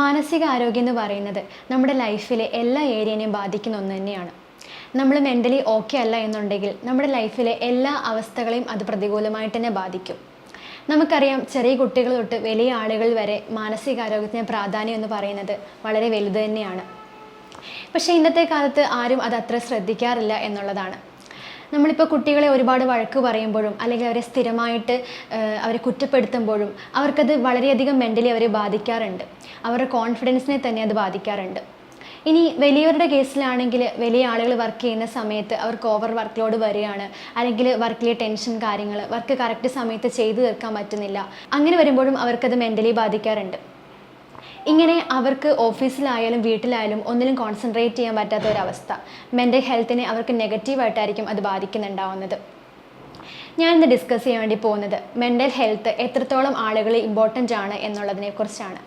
മാനസിക ആരോഗ്യം എന്ന് പറയുന്നത് നമ്മുടെ ലൈഫിലെ എല്ലാ ഏരിയനെയും ബാധിക്കുന്ന ഒന്ന് തന്നെയാണ്. നമ്മൾ മെന്റലി ഓക്കെ അല്ല എന്നുണ്ടെങ്കിൽ നമ്മുടെ ലൈഫിലെ എല്ലാ അവസ്ഥകളെയും അത് പ്രതികൂലമായിട്ട് തന്നെ ബാധിക്കും. നമുക്കറിയാം ചെറിയ കുട്ടികൾ തൊട്ട് വലിയ ആളുകൾ വരെ മാനസികാരോഗ്യത്തിന് പ്രാധാന്യം എന്ന് പറയുന്നത് വളരെ വലുത് തന്നെയാണ്. പക്ഷേ ഇന്നത്തെ കാലത്ത് ആരും അത് അത്ര ശ്രദ്ധിക്കാറില്ല എന്നുള്ളതാണ്. നമ്മളിപ്പോൾ കുട്ടികളെ ഒരുപാട് വഴക്ക് പറയുമ്പോഴും അല്ലെങ്കിൽ അവരെ സ്ഥിരമായിട്ട് അവരെ കുറ്റപ്പെടുത്തുമ്പോഴും അവർക്കത് വളരെയധികം മെന്റലി അവരെ ബാധിക്കാറുണ്ട്. അവരുടെ കോൺഫിഡൻസിനെ തന്നെ അത് ബാധിക്കാറുണ്ട്. ഇനി വലിയവരുടെ കേസിലാണെങ്കിൽ വലിയ ആളുകൾ വർക്ക് ചെയ്യുന്ന സമയത്ത് അവർക്ക് ഓവർ വർക്ക് ലോഡ് വരികയാണ്. അല്ലെങ്കിൽ വർക്കിലെ ടെൻഷൻ കാര്യങ്ങൾ വർക്ക് കറക്റ്റ് സമയത്ത് ചെയ്തു തീർക്കാൻ പറ്റുന്നില്ല. അങ്ങനെ വരുമ്പോഴും അവർക്കത് മെന്റലി ബാധിക്കാറുണ്ട്. ഇങ്ങനെ അവർക്ക് ഓഫീസിലായാലും വീട്ടിലായാലും ഒന്നിലും കോൺസെൻട്രേറ്റ് ചെയ്യാൻ പറ്റാത്ത ഒരവസ്ഥ. മെന്റൽ ഹെൽത്തിനെ അവർക്ക് നെഗറ്റീവായിട്ടായിരിക്കും അത് ബാധിക്കുന്നുണ്ടാവുന്നത്. ഞാൻ ഡിസ്കസ് ചെയ്യാൻ വേണ്ടി പോകുന്നത് മെന്റൽ ഹെൽത്ത് എത്രത്തോളം ആളുകളെ ഇമ്പോർട്ടന്റ് ആണ് എന്നുള്ളതിനെ കുറിച്ചാണ്.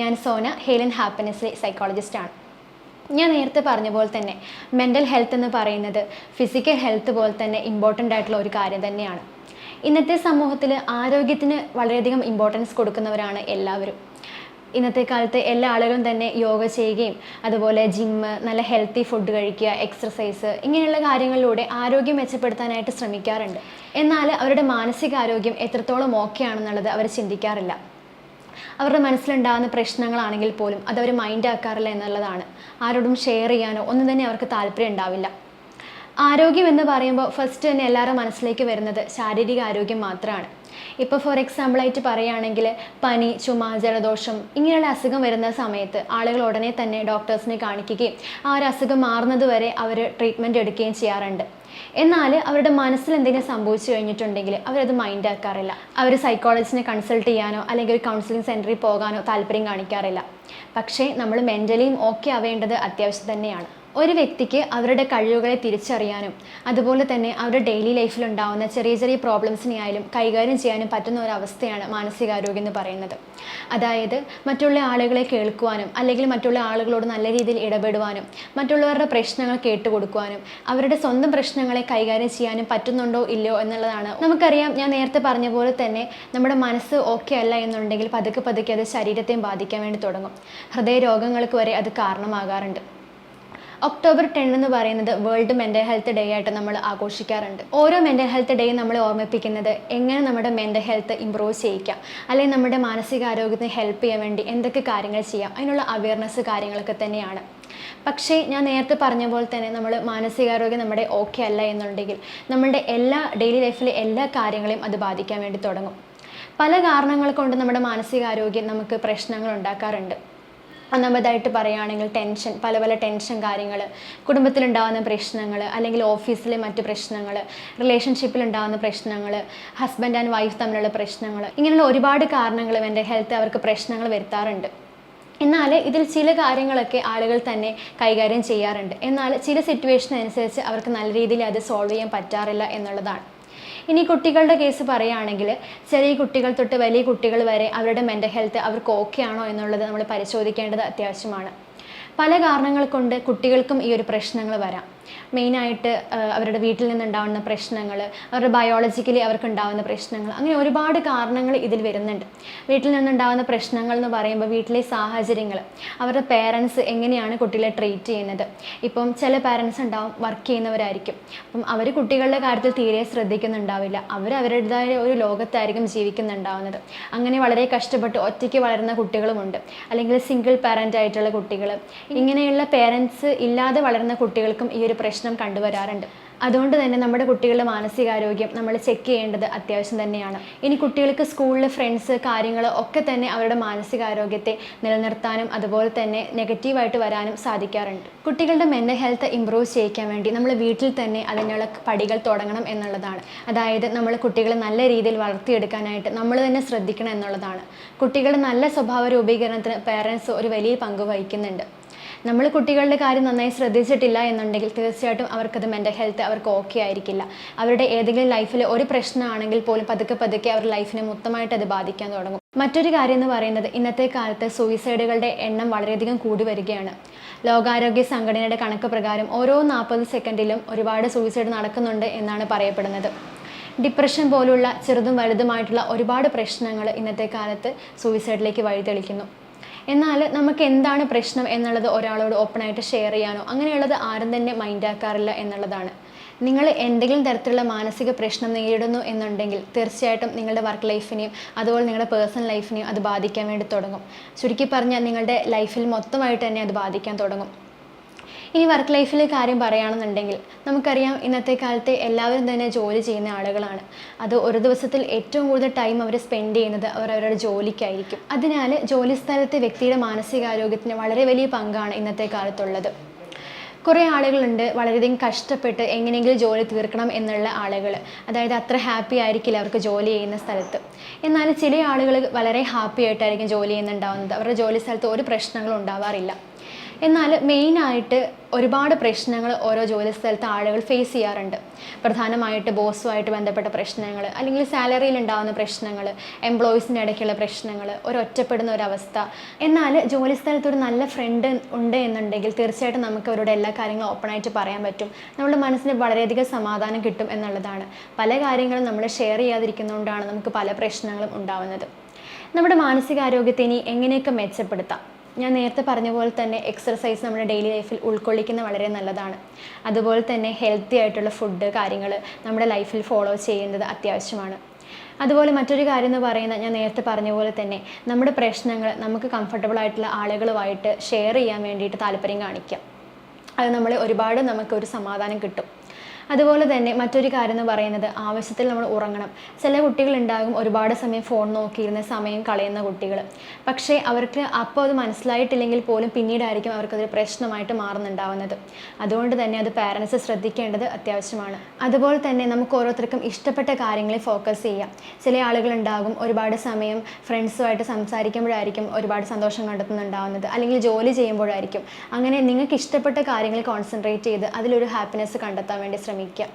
ഞാൻ സോന ഹേലൻ ഹാപ്പിനെസ്സിലെ സൈക്കോളജിസ്റ്റാണ് ഞാൻ നേരത്തെ പറഞ്ഞ പോലെ തന്നെ മെന്റൽ ഹെൽത്ത് എന്ന് പറയുന്നത് ഫിസിക്കൽ ഹെൽത്ത് പോലെ തന്നെ ഇമ്പോർട്ടന്റ് ആയിട്ടുള്ള ഒരു കാര്യം തന്നെയാണ്. ഇന്നത്തെ സമൂഹത്തിൽ ആരോഗ്യത്തിന് വളരെയധികം ഇമ്പോർട്ടൻസ് കൊടുക്കുന്നവരാണ് എല്ലാവരും. ഇന്നത്തെ കാലത്ത് എല്ലാ ആളുകളും തന്നെ യോഗ ചെയ്യുകയും അതുപോലെ ജിമ്മ് നല്ല ഹെൽത്തി ഫുഡ് കഴിക്കുക എക്സർസൈസ് ഇങ്ങനെയുള്ള കാര്യങ്ങളിലൂടെ ആരോഗ്യം മെച്ചപ്പെടുത്താനായിട്ട് ശ്രമിക്കാറുണ്ട്. എന്നാൽ അവരുടെ മാനസികാരോഗ്യം എത്രത്തോളം ഓക്കെ ആണെന്നുള്ളത് അവർ ചിന്തിക്കാറില്ല. അവരുടെ മനസ്സിലുണ്ടാകുന്ന പ്രശ്നങ്ങളാണെങ്കിൽ പോലും അതവർ മൈൻഡ് ആക്കാറില്ല എന്നുള്ളതാണ്. ആരോടും ഷെയർ ചെയ്യാനോ ഒന്നും തന്നെ അവർക്ക് താല്പര്യം ഉണ്ടാവില്ല. ആരോഗ്യം എന്ന് പറയുമ്പോൾ ഫസ്റ്റ് തന്നെ എല്ലാവരുടെ മനസ്സിലേക്ക് വരുന്നത് ശാരീരിക ആരോഗ്യം മാത്രമാണ്. ഇപ്പോൾ ഫോർ എക്സാമ്പിൾ ആയിട്ട് പറയുകയാണെങ്കിൽ പനി ചുമ ജലദോഷം ഇങ്ങനെയുള്ള അസുഖം വരുന്ന സമയത്ത് ആളുകൾ ഉടനെ തന്നെ ഡോക്ടേഴ്സിനെ കാണിക്കുകയും ആ ഒരു അസുഖം മാറുന്നത് വരെ അവർ ട്രീറ്റ്മെന്റ് എടുക്കുകയും ചെയ്യാറുണ്ട്. എന്നാൽ അവരുടെ മനസ്സിൽ എന്തെങ്കിലും സംഭവിച്ചു കഴിഞ്ഞിട്ടുണ്ടെങ്കിൽ അവരത് മൈൻഡ് ആക്കാറില്ല. അവർ സൈക്കോളജിസ്റ്റിനെ കൺസൾട്ട് ചെയ്യാനോ അല്ലെങ്കിൽ ഒരു കൗൺസിലിംഗ് സെന്ററിൽ പോകാനോ താല്പര്യം കാണിക്കാറില്ല. പക്ഷേ നമ്മൾ മെന്റലിയും ഓക്കെ ആവേണ്ടത് അത്യാവശ്യം തന്നെയാണ്. ഒരു വ്യക്തിക്ക് അവരുടെ കഴിവുകളെ തിരിച്ചറിയാനും അതുപോലെ തന്നെ അവരുടെ ഡെയിലി ലൈഫിൽ ഉണ്ടാകുന്ന ചെറിയ ചെറിയ പ്രോബ്ലംസിനെ ആയാലും കൈകാര്യം ചെയ്യാനും പറ്റുന്ന ഒരു അവസ്ഥയാണ് മാനസികാരോഗ്യം എന്ന് പറയുന്നത്. അതായത് മറ്റുള്ള ആളുകളെ കേൾക്കുവാനും അല്ലെങ്കിൽ മറ്റുള്ള ആളുകളോട് നല്ല രീതിയിൽ ഇടപെടുവാനും മറ്റുള്ളവരുടെ പ്രശ്നങ്ങൾ കേട്ടുകൊടുക്കുവാനും അവരുടെ സ്വന്തം പ്രശ്നങ്ങളെ കൈകാര്യം ചെയ്യാനും പറ്റുന്നുണ്ടോ ഇല്ലയോ എന്നുള്ളതാണ്. നമുക്കറിയാം ഞാൻ നേരത്തെ പറഞ്ഞ പോലെ തന്നെ നമ്മുടെ മനസ്സ് ഓക്കെ അല്ല എന്നുണ്ടെങ്കിൽ പതുക്കെ പതുക്കെ അത് ശരീരത്തെയും ബാധിക്കാൻ വേണ്ടി തുടങ്ങും. ഹൃദയ രോഗങ്ങൾക്ക് വരെ അത് കാരണമാകാറുണ്ട്. ഒക്ടോബർ ടെൻ എന്ന് പറയുന്നത് വേൾഡ് മെന്റൽ ഹെൽത്ത് ഡേ ആയിട്ട് നമ്മൾ ആഘോഷിക്കാറുണ്ട്. ഓരോ മെന്റൽ ഹെൽത്ത് ഡേയും നമ്മൾ ഓർമ്മിപ്പിക്കുന്നത് എങ്ങനെ നമ്മുടെ മെന്റൽ ഹെൽത്ത് ഇമ്പ്രൂവ് ചെയ്യിക്കാം അല്ലെങ്കിൽ നമ്മുടെ മാനസികാരോഗ്യത്തിന് ഹെൽപ്പ് ചെയ്യാൻ വേണ്ടി എന്തൊക്കെ കാര്യങ്ങൾ ചെയ്യാം അതിനുള്ള അവയർനെസ് കാര്യങ്ങളൊക്കെ തന്നെയാണ്. പക്ഷേ ഞാൻ നേരത്തെ പറഞ്ഞ പോലെ തന്നെ നമ്മൾ മാനസികാരോഗ്യം നമ്മുടെ ഓക്കെ അല്ല എന്നുണ്ടെങ്കിൽ നമ്മുടെ എല്ലാ ഡെയിലി ലൈഫിലെ എല്ലാ കാര്യങ്ങളെയും അത് ബാധിക്കാൻ വേണ്ടി തുടങ്ങും. പല കാരണങ്ങൾ കൊണ്ട് നമ്മുടെ മാനസികാരോഗ്യം നമുക്ക് പ്രശ്നങ്ങൾ ഉണ്ടാക്കാറുണ്ട്. ഒന്നാമതായിട്ട് പറയുകയാണെങ്കിൽ ടെൻഷൻ പല പല ടെൻഷൻ കാര്യങ്ങൾ കുടുംബത്തിലുണ്ടാകുന്ന പ്രശ്നങ്ങൾ അല്ലെങ്കിൽ ഓഫീസിലെ മറ്റു പ്രശ്നങ്ങൾ റിലേഷൻഷിപ്പിൽ ഉണ്ടാകുന്ന പ്രശ്നങ്ങൾ ഹസ്ബൻഡ് ആൻഡ് വൈഫ് തമ്മിലുള്ള പ്രശ്നങ്ങൾ ഇങ്ങനെയുള്ള ഒരുപാട് കാരണങ്ങൾ എന്റെ ഹെൽത്ത് അവർക്ക് പ്രശ്നങ്ങൾ വരുത്താറുണ്ട്. എന്നാൽ ഇതിൽ ചില കാര്യങ്ങളൊക്കെ ആളുകൾ തന്നെ കൈകാര്യം ചെയ്യാറുണ്ട്. എന്നാൽ ചില സിറ്റുവേഷൻ അനുസരിച്ച് അവർക്ക് നല്ല രീതിയിൽ അത് സോൾവ് ചെയ്യാൻ പറ്റാറില്ല എന്നുള്ളതാണ്. ഇനി കുട്ടികളുടെ കേസ് പറയുകയാണെങ്കിൽ ചെറിയ കുട്ടികൾ തൊട്ട് വലിയ കുട്ടികൾ വരെ അവരുടെ മെന്റൽ ഹെൽത്ത് അവർക്ക് ഓക്കെ ആണോ എന്നുള്ളത് നമ്മൾ പരിശോധിക്കേണ്ടത് അത്യാവശ്യമാണ്. പല കാരണങ്ങൾ കൊണ്ട് കുട്ടികൾക്കും ഈ ഒരു പ്രശ്നങ്ങൾ വരാം. മെയിനായിട്ട് അവരുടെ വീട്ടിൽ നിന്നുണ്ടാവുന്ന പ്രശ്നങ്ങൾ അവരുടെ ബയോളജിക്കലി അവർക്ക് ഉണ്ടാവുന്ന പ്രശ്നങ്ങൾ അങ്ങനെ ഒരുപാട് കാരണങ്ങൾ ഇതിൽ വരുന്നുണ്ട്. വീട്ടിൽ നിന്നുണ്ടാവുന്ന പ്രശ്നങ്ങൾ എന്ന് പറയുമ്പോൾ വീട്ടിലെ സാഹചര്യങ്ങൾ അവരുടെ പേരൻസ് എങ്ങനെയാണ് കുട്ടികളെ ട്രീറ്റ് ചെയ്യുന്നത്. ഇപ്പം ചില പേരൻസ് ഉണ്ടാവും വർക്ക് ചെയ്യുന്നവരായിരിക്കും. അപ്പം അവർ കുട്ടികളുടെ കാര്യത്തിൽ തീരെ ശ്രദ്ധിക്കുന്നുണ്ടാവില്ല. അവർ അവരുടേതായ ഒരു ലോകത്തായിരിക്കും ജീവിക്കുന്നുണ്ടാവുന്നത്. അങ്ങനെ വളരെ കഷ്ടപ്പെട്ട് ഒറ്റയ്ക്ക് വളരുന്ന കുട്ടികളുമുണ്ട് അല്ലെങ്കിൽ സിംഗിൾ പാരന്റ് ആയിട്ടുള്ള കുട്ടികൾ ഇങ്ങനെയുള്ള പേരൻസ് ഇല്ലാതെ വളരുന്ന കുട്ടികൾക്കും ഈ ഒരു പ്രശ്നം കണ്ടുവരാറുണ്ട്. അതുകൊണ്ട് തന്നെ നമ്മുടെ കുട്ടികളുടെ മാനസികാരോഗ്യം നമ്മൾ ചെക്ക് ചെയ്യേണ്ടത് അത്യാവശ്യം തന്നെയാണ്. ഇനി കുട്ടികൾക്ക് സ്കൂളിൽ ഫ്രണ്ട്സ് കാര്യങ്ങൾ ഒക്കെ തന്നെ അവരുടെ മാനസികാരോഗ്യത്തെ നിലനിർത്താനും അതുപോലെ തന്നെ നെഗറ്റീവായിട്ട് വരാനും സാധിക്കാറുണ്ട്. കുട്ടികളുടെ മെന്റൽ ഹെൽത്ത് ഇമ്പ്രൂവ് ചെയ്യിക്കാൻ വേണ്ടി നമ്മൾ വീട്ടിൽ തന്നെ അതിനുള്ള പടികൾ തുടങ്ങണം എന്നുള്ളതാണ്. അതായത് നമ്മൾ കുട്ടികളെ നല്ല രീതിയിൽ വളർത്തിയെടുക്കാനായിട്ട് നമ്മൾ തന്നെ ശ്രദ്ധിക്കണം എന്നുള്ളതാണ്. കുട്ടികളുടെ നല്ല സ്വഭാവ രൂപീകരണത്തിന് പേരൻസ് ഒരു വലിയ പങ്ക് വഹിക്കുന്നുണ്ട്. നമ്മൾ കുട്ടികളുടെ കാര്യം നന്നായി ശ്രദ്ധിച്ചിട്ടില്ല എന്നുണ്ടെങ്കിൽ തീർച്ചയായിട്ടും അവർക്കത് മെന്റൽ ഹെൽത്ത് അവർക്ക് ഓക്കെ ആയിരിക്കില്ല. അവരുടെ ഏതെങ്കിലും ലൈഫിൽ ഒരു പ്രശ്നമാണെങ്കിൽ പോലും പതുക്കെ പതുക്കെ അവരുടെ ലൈഫിനെ മൊത്തമായിട്ട് അത് ബാധിക്കാൻ തുടങ്ങും. മറ്റൊരു കാര്യം എന്ന് പറയുന്നത് ഇന്നത്തെ കാലത്ത് സൂയിസൈഡുകളുടെ എണ്ണം വളരെയധികം കൂടി വരികയാണ്. ലോകാരോഗ്യ സംഘടനയുടെ കണക്ക് പ്രകാരം ഓരോ നാൽപ്പത് സെക്കൻഡിലും ഒരുപാട് സൂയിസൈഡ് നടക്കുന്നുണ്ട് എന്നാണ് പറയപ്പെടുന്നത്. ഡിപ്രഷൻ പോലുള്ള ചെറുതും വലുതുമായിട്ടുള്ള ഒരുപാട് പ്രശ്നങ്ങൾ ഇന്നത്തെ കാലത്ത് സൂയിസൈഡിലേക്ക് വഴിതെളിക്കുന്നു. എന്നാൽ നമുക്ക് എന്താണ് പ്രശ്നം എന്നുള്ളത് ഒരാളോട് ഓപ്പണായിട്ട് ഷെയർ ചെയ്യാനോ അങ്ങനെയുള്ളത് ആരും തന്നെ മൈൻഡാക്കാറില്ല എന്നുള്ളതാണ്. നിങ്ങൾ എന്തെങ്കിലും തരത്തിലുള്ള മാനസിക പ്രശ്നം നേരിടുന്നു എന്നുണ്ടെങ്കിൽ തീർച്ചയായിട്ടും നിങ്ങളുടെ വർക്ക് ലൈഫിനെയും അതുപോലെ നിങ്ങളുടെ പേഴ്സണൽ ലൈഫിനെയും അത് ബാധിക്കാൻ വേണ്ടി തുടങ്ങും. ചുരുക്കി പറഞ്ഞാൽ നിങ്ങളുടെ ലൈഫിൽ മൊത്തമായിട്ട് തന്നെ അത് ബാധിക്കാൻ തുടങ്ങും. ഇനി വർക്ക് ലൈഫിലെ കാര്യം പറയുകയാണെന്നുണ്ടെങ്കിൽ നമുക്കറിയാം ഇന്നത്തെ കാലത്തെ എല്ലാവരും തന്നെ ജോലി ചെയ്യുന്ന ആളുകളാണ്. അത് ഒരു ദിവസത്തിൽ ഏറ്റവും കൂടുതൽ ടൈം അവർ സ്പെൻഡ് ചെയ്യുന്നത് അവർ അവരുടെ ജോലിക്കായിരിക്കും. അതിനാൽ ജോലി സ്ഥലത്തെ വ്യക്തിയുടെ മാനസികാരോഗ്യത്തിന് വളരെ വലിയ പങ്കാണ് ഇന്നത്തെ കാലത്തുള്ളത്. കുറേ ആളുകളുണ്ട് വളരെയധികം കഷ്ടപ്പെട്ട് എങ്ങനെയെങ്കിലും ജോലി തീർക്കണം എന്നുള്ള ആളുകൾ അതായത് അത്ര ഹാപ്പി ആയിരിക്കില്ല അവർക്ക് ജോലി ചെയ്യുന്ന സ്ഥലത്ത്. എന്നാൽ ചില ആളുകൾ വളരെ ഹാപ്പി ആയിട്ടായിരിക്കും ജോലി ചെയ്യുന്നുണ്ടാവുന്നത്. അവരുടെ ജോലി സ്ഥലത്ത് ഒരു പ്രശ്നങ്ങളും ഉണ്ടാവാറില്ല. എന്നാൽ മെയിനായിട്ട് ഒരുപാട് പ്രശ്നങ്ങൾ ഓരോ ജോലി സ്ഥലത്ത് ആളുകൾ ഫേസ് ചെയ്യാറുണ്ട്. പ്രധാനമായിട്ട് ബോസുമായിട്ട് ബന്ധപ്പെട്ട പ്രശ്നങ്ങൾ അല്ലെങ്കിൽ സാലറിയിൽ ഉണ്ടാകുന്ന പ്രശ്നങ്ങൾ എംപ്ലോയീസിന്റെ ഇടയ്ക്കുള്ള പ്രശ്നങ്ങൾ ഒരു ഒറ്റപ്പെടുന്ന ഒരവസ്ഥ എന്നാൽ ജോലി സ്ഥലത്ത് ഒരു നല്ല ഫ്രണ്ട് ഉണ്ട് എന്നുണ്ടെങ്കിൽ തീർച്ചയായിട്ടും നമുക്ക് അവരോട് എല്ലാ കാര്യങ്ങളും ഓപ്പണായിട്ട് പറയാൻ പറ്റും. നമ്മുടെ മനസ്സിന് വളരെയധികം സമാധാനം കിട്ടും എന്നുള്ളതാണ്. പല കാര്യങ്ങളും നമ്മൾ ഷെയർ ചെയ്യാതിരിക്കുന്നതുകൊണ്ടാണ് നമുക്ക് പല പ്രശ്നങ്ങളും ഉണ്ടാവുന്നത്. നമ്മുടെ മാനസികാരോഗ്യത്തെ ഇനി എങ്ങനെയൊക്കെ മെച്ചപ്പെടുത്താം? ഞാൻ നേരത്തെ പറഞ്ഞ പോലെ തന്നെ എക്സർസൈസ് നമ്മുടെ ഡെയിലി ലൈഫിൽ ഉൾക്കൊള്ളിക്കുന്ന വളരെ നല്ലതാണ്. അതുപോലെ തന്നെ ഹെൽത്തി ആയിട്ടുള്ള ഫുഡ് കാര്യങ്ങൾ നമ്മുടെ ലൈഫിൽ ഫോളോ ചെയ്യേണ്ടത് അത്യാവശ്യമാണ്. അതുപോലെ മറ്റൊരു കാര്യം എന്ന് പറയുന്നത് ഞാൻ നേരത്തെ പറഞ്ഞ പോലെ തന്നെ നമ്മുടെ പ്രശ്നങ്ങൾ നമുക്ക് കംഫർട്ടബിൾ ആയിട്ടുള്ള ആളുകളുമായിട്ട് ഷെയർ ചെയ്യാൻ വേണ്ടിയിട്ട് താല്പര്യം കാണിക്കാം. അത് നമ്മളെ ഒരുപാട് നമുക്കൊരു സമാധാനം കിട്ടും. അതുപോലെ തന്നെ മറ്റൊരു കാര്യം എന്ന് പറയുന്നത് ആവശ്യത്തിൽ നമ്മൾ ഉറങ്ങണം. ചില കുട്ടികളുണ്ടാകും ഒരുപാട് സമയം ഫോൺ നോക്കിയിരുന്ന സമയം കളയുന്ന കുട്ടികൾ. പക്ഷേ അവർക്ക് അപ്പോൾ അത് മനസ്സിലായിട്ടില്ലെങ്കിൽ പോലും പിന്നീടായിരിക്കും അവർക്കതൊരു പ്രശ്നമായിട്ട് മാറുന്നുണ്ടാവുന്നത്. അതുകൊണ്ട് തന്നെ അത് പാരൻസ് ശ്രദ്ധിക്കേണ്ടത് അത്യാവശ്യമാണ്. അതുപോലെ തന്നെ നമുക്ക് ഓരോരുത്തർക്കും ഇഷ്ടപ്പെട്ട കാര്യങ്ങളിൽ ഫോക്കസ് ചെയ്യാം. ചില ആളുകളുണ്ടാകും ഒരുപാട് സമയം ഫ്രണ്ട്സുമായിട്ട് സംസാരിക്കുമ്പോഴായിരിക്കും ഒരുപാട് സന്തോഷം കണ്ടെത്തുന്നുണ്ടാവുന്നത്. അല്ലെങ്കിൽ ജോലി ചെയ്യുമ്പോഴായിരിക്കും. അങ്ങനെ നിങ്ങൾക്ക് ഇഷ്ടപ്പെട്ട കാര്യങ്ങൾ കോൺസെൻട്രേറ്റ് ചെയ്ത് അതിലൊരു ഹാപ്പിനെസ് കണ്ടെത്താൻ വേണ്ടി ശ്രമിക്കുക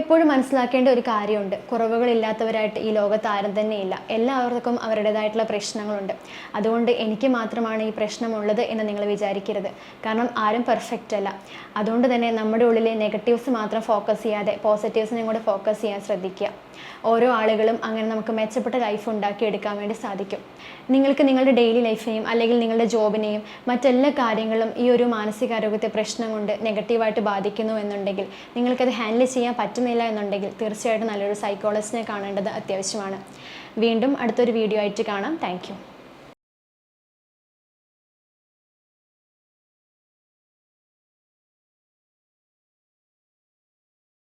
എപ്പോഴും മനസ്സിലാക്കേണ്ട ഒരു കാര്യമുണ്ട്. കുറവുകളില്ലാത്തവരായിട്ട് ഈ ലോകത്ത് ആരും തന്നെ ഇല്ല എല്ലാവർക്കും അവരുടേതായിട്ടുള്ള പ്രശ്നങ്ങളുണ്ട്. അതുകൊണ്ട് എനിക്ക് മാത്രമാണ് ഈ പ്രശ്നമുള്ളത് എന്ന് നിങ്ങൾ വിചാരിക്കരുത്. കാരണം ആരും പെർഫെക്റ്റ് അല്ല. അതുകൊണ്ട് തന്നെ നമ്മുടെ ഉള്ളിലെ നെഗറ്റീവ്സ് മാത്രം ഫോക്കസ് ചെയ്യാതെ പോസിറ്റീവ്സിനെ കൂടെ ഫോക്കസ് ചെയ്യാൻ ശ്രദ്ധിക്കുക. ഓരോ ആളുകളും അങ്ങനെ നമുക്ക് മെച്ചപ്പെട്ട ലൈഫ് ഉണ്ടാക്കിയെടുക്കാൻ വേണ്ടി സാധിക്കും. നിങ്ങൾക്ക് നിങ്ങളുടെ ഡെയിലി ലൈഫിനെയും അല്ലെങ്കിൽ നിങ്ങളുടെ ജോബിനെയും മറ്റെല്ലാ കാര്യങ്ങളും ഈ ഒരു മാനസികാരോഗ്യത്തെ പ്രശ്നം കൊണ്ട് നെഗറ്റീവായിട്ട് ബാധിക്കുന്നു എന്നുണ്ടെങ്കിൽ നിങ്ങൾക്കത് ഹാൻഡിൽ ചെയ്യാൻ പറ്റുന്നില്ല എന്നുണ്ടെങ്കിൽ തീർച്ചയായിട്ടും നല്ലൊരു സൈക്കോളജിസ്റ്റിനെ കാണേണ്ടത് അത്യാവശ്യമാണ്. വീണ്ടും അടുത്തൊരു വീഡിയോ ആയിട്ട് കാണാം. താങ്ക്